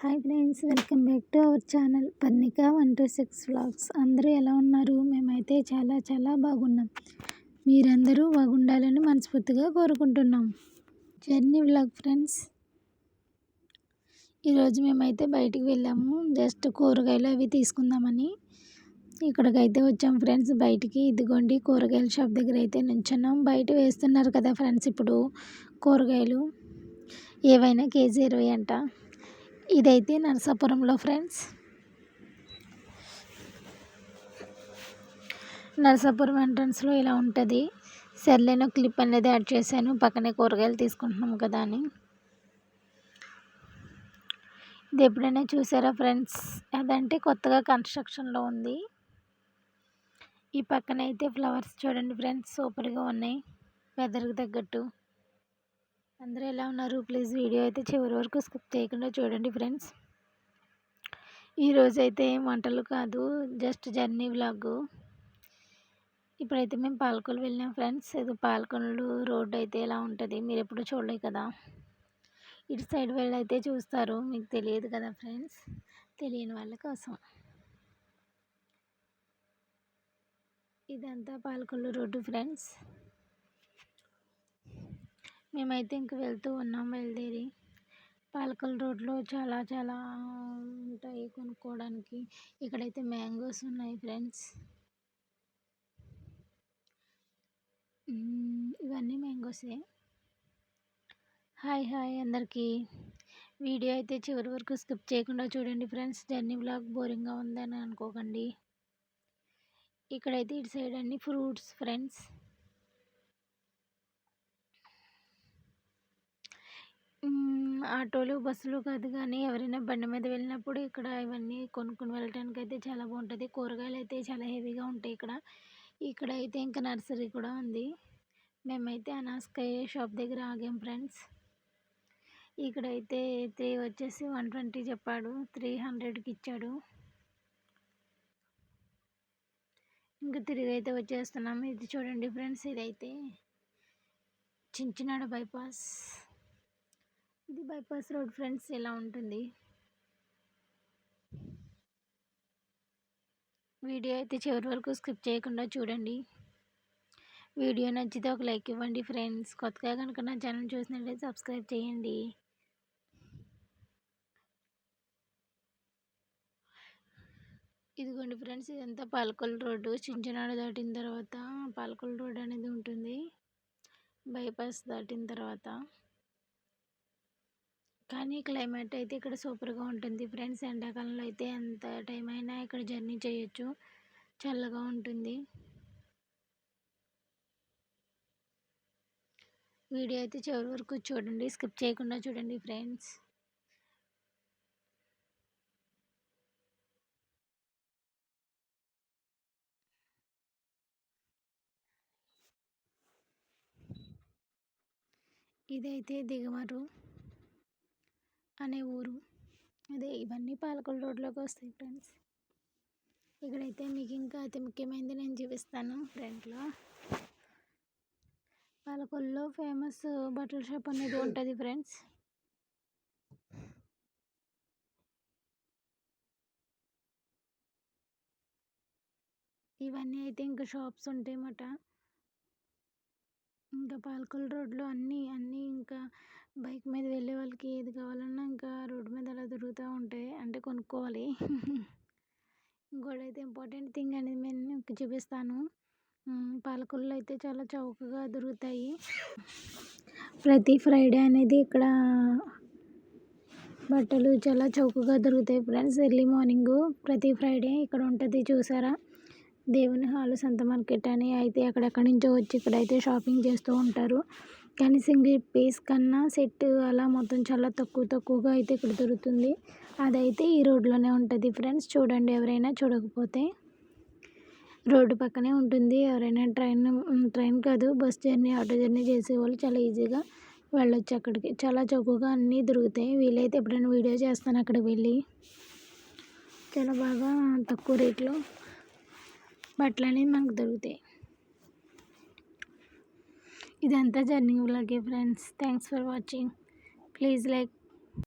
Hi friends welcome back to our channel Parnika one two six vlogs. అందరూ ఎలా ఉన్నారు? మేమైతే చాలా చాలా బాగున్నాం. మీరందరూ బాగుండాలని మనస్ఫూర్తిగా కోరుకుంటున్నాం. Journey vlog friends. ఈరోజు మేమైతే బయటికి వెళ్ళాము. జస్ట్ కూరగాయలు అవి తీసుకుందామని ఇక్కడికైతే వచ్చాం ఫ్రెండ్స్. బయటికి ఇదిగోండి కూరగాయల షాప్ దగ్గర అయితే నించున్నాం. బయట వేస్తున్నారు కదా ఫ్రెండ్స్ ఇప్పుడు కూరగాయలు. ఏవైనా కేజీ ఇరవై అంట. ఇదైతే నరసాపురంలో ఫ్రెండ్స్. నరసాపురం ఎంట్రన్స్లో ఇలా ఉంటుంది. సర్లేను క్లిప్ అనేది యాడ్ చేశాను. పక్కనే కూరగాయలు తీసుకుంటున్నాం కదా అని. ఇది ఎప్పుడైనా చూసారా ఫ్రెండ్స్? అదంటే కొత్తగా కన్స్ట్రక్షన్లో ఉంది. ఈ పక్కన అయితే ఫ్లవర్స్ చూడండి ఫ్రెండ్స్. సూపర్గా ఉన్నాయి. వెదర్కి తగ్గట్టు. అందరూ ఎలా ఉన్నారు? ప్లీజ్ వీడియో అయితే చివరి వరకు స్కిప్ చేయకుండా చూడండి ఫ్రెండ్స్. ఈరోజు అయితే వంటలు కాదు జస్ట్ జర్నీ వ్లాగ్. ఇప్పుడైతే మేము పాలకొల్లు వెళ్ళాం ఫ్రెండ్స్. ఇది పాలకొల్లు రోడ్డు అయితే ఎలా ఉంటుంది మీరు ఎప్పుడు చూడలేదు కదా. ఇటు సైడ్ వెళ్ళైతే అయితే చూస్తారు మీకు తెలియదు కదా ఫ్రెండ్స్. తెలియని వాళ్ళ కోసం. ఇదంతా పాలకొల్లు రోడ్డు ఫ్రెండ్స్. మేమైతే ఇంక వెళ్తూ ఉన్నాం బయలుదేరి. పాలకల్ రోడ్లో చాలా చాలా ఉంటాయి కొనుక్కోవడానికి. ఇక్కడైతే మ్యాంగోస్ ఉన్నాయి ఫ్రెండ్స్. ఇవన్నీ మ్యాంగోసే. హాయ్ హాయ్ అందరికీ. వీడియో అయితే చివరి వరకు స్కిప్ చేయకుండా చూడండి ఫ్రెండ్స్. జర్నీ బ్లాగ్ బోరింగ్గా ఉందని అనుకోకండి. ఇక్కడైతే ఇటు సైడ్ అన్ని ఫ్రూట్స్ ఫ్రెండ్స్. ఆటోలు బస్సులు కాదు కానీ ఎవరైనా బండి మీద వెళ్ళినప్పుడు ఇక్కడ ఇవన్నీ కొనుక్కుని వెళ్ళటానికి అయితే చాలా బాగుంటుంది. కూరగాయలు అయితే చాలా హెవీగా ఉంటాయి ఇక్కడ. ఇక్కడ అయితే ఇంకా నర్సరీ కూడా ఉంది. మేమైతే అనాస్కాయ షాప్ దగ్గర ఆగాం ఫ్రెండ్స్. ఇక్కడైతే త్రీ వచ్చేసి వన్ ట్వంటీ చెప్పాడు. త్రీ హండ్రెడ్కి ఇచ్చాడు. ఇంకా తిరిగి అయితే వచ్చేస్తున్నాము ఇది చూడండి ఫ్రెండ్స్ ఇదైతే Chinchinada bypass. Bypass road friends ఎలా ఉంటుంది? వీడియో అయితే చివరి వరకు స్కిప్ చేయకుండా చూడండి. వీడియో నచ్చితే ఒక లైక్ ఇవ్వండి ఫ్రెండ్స్. కొత్తగా కనుక నా ఛానల్ చూసినట్లయితే సబ్స్క్రైబ్ చేయండి. ఇదిగోండి ఫ్రెండ్స్ ఇదంతా పాలకొల్ రోడ్డు. చించనాడు దాటిన తర్వాత పాలకొల్ రోడ్ అనేది ఉంటుంది. బైపాస్ దాటిన తర్వాత కానీ క్లైమేట్ అయితే ఇక్కడ సూపర్గా ఉంటుంది. ఫ్రెండ్స్ ఎండాకాలంలో అయితే ఎంత టైం అయినా ఇక్కడ జర్నీ చేయొచ్చు. చల్లగా ఉంటుంది. వీడియో అయితే చివరి వరకు చూడండి. స్కిప్ చేయకుండా చూడండి ఫ్రెండ్స్. ఇదైతే దిగమరు. అనే ఊరు. అదే ఇవన్నీ పాలకొల్లు రోడ్లోకి వస్తాయి ఫ్రెండ్స్. ఇక్కడైతే మీకు ఇంకా అతి ముఖ్యమైనది నేను చూపిస్తాను ఫ్రెంట్లో పాలకొల్లో ఫేమస్ బట్టల షాప్ అనేది ఉంటుంది ఫ్రెండ్స్. ఇవన్నీ అయితే ఇంకా షాప్స్ ఉంటాయి అన్నమాట పాలకొల్లు రోడ్లో అన్నీ అన్నీ ఇంకా బైక్ మీద వెళ్ళే వాళ్ళకి ఏది కావాలన్నా ఇంకా రోడ్డు మీద అలా దొరుకుతూ ఉంటాయి అంటే కొనుక్కోవాలి. ఇంకోటి అయితే ఇంపార్టెంట్ థింగ్ అనేది నేను చూపిస్తాను. పాలకొల్లు అయితే చాలా చౌకగా దొరుకుతాయి ప్రతి ఫ్రైడే అనేది ఇక్కడ బట్టలు చాలా చౌకగా దొరుకుతాయి ఫ్రెండ్స్ ఎర్లీ మార్నింగు ప్రతి ఫ్రైడే ఇక్కడ ఉంటుంది చూసారా? దేవుని హాల్ సంత మార్కెట్ అని అయితే అక్కడెక్కడి నుంచో వచ్చి ఇక్కడైతే షాపింగ్ చేస్తూ ఉంటారు. కానీ సింగిల్ పీస్ కన్నా సెట్ అలా మొత్తం చాలా తక్కువ తక్కువగా అయితే ఇక్కడ దొరుకుతుంది. అదైతే ఈ రోడ్లోనే ఉంటుంది ఫ్రెండ్స్. చూడండి ఎవరైనా చూడకపోతే. రోడ్డు పక్కనే ఉంటుంది. ఎవరైనా ట్రైన్ ట్రైన్ కాదు బస్ జర్నీ ఆటో జర్నీ చేసేవాళ్ళు చాలా ఈజీగా వెళ్ళొచ్చు అక్కడికి. చాలా చౌకగా అన్నీ దొరుకుతాయి. వీలైతే ఎప్పుడైనా వీడియో చేస్తాను అక్కడికి వెళ్ళి. చాలా బాగా తక్కువ రేట్లో బట్టలు అనేవి మనకు దొరుకుతాయి. ఇదంతా journey వ్లాగే friends. Thanks for watching. Please like